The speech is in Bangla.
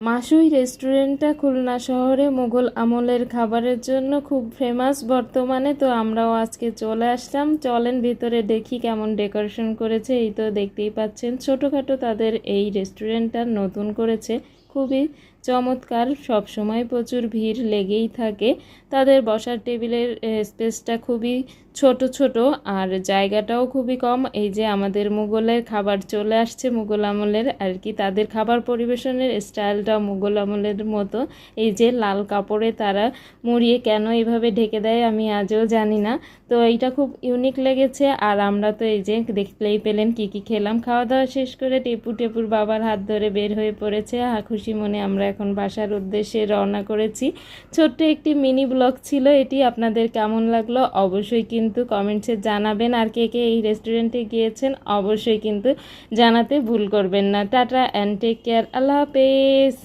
মাসুই রেস্টুরেন্টটা খুলনা শহরে মোগল আমলের খাবারের জন্য খুব ফেমাস বর্তমানে তো আমরাও আজকে চলে আসলাম। চলেন ভিতরে দেখি কেমন ডেকোরেশন করেছে। এই তো দেখতেই পাচ্ছেন, ছোটোখাটো তাদের এই রেস্টুরেন্টটা নতুন করেছে। খুবই চমৎকার, সব সময় প্রচুর ভিড় লেগেই থাকে। তাদের বসার টেবিলের স্পেসটা খুবই ছোট ছোট আর জায়গাটাও খুবই কম। এই যে আমাদের মুঘলের খাবার চলে আসছে মুঘল আমলের আর কি, তাদের খাবার পরিবেশনের স্টাইলটা মুঘল আমলের মতো। এই যে লাল কাপড়ে তারা মুড়িয়ে কেন এইভাবে ঢেকে দেয় আমি আজও জানি না। তো এইটা খুব ইউনিক লেগেছে আর আমরা তো এই যে দেখলেই পেলেন কি কি খেলাম। খাওয়া দাওয়া শেষ করে টেপু টেপুর বাবার হাত ধরে বের হয়ে পড়েছে। খুশি মনে আমরা এখন বাসার উদ্দেশ্যে রওনা করেছি। ছোট্ট একটি মিনি ব্লগ ছিল এটি, আপনাদের কেমন লাগল অবশ্যই কিন্তু কমেন্টসে জানাবেন। আর কে কে এই রেস্টুরেন্টে গিয়েছেন অবশ্যই কিন্তু জানাতে ভুল করবেন না। টাটা অ্যান্ড টেক কেয়ার আল্লাহ হাফেজ।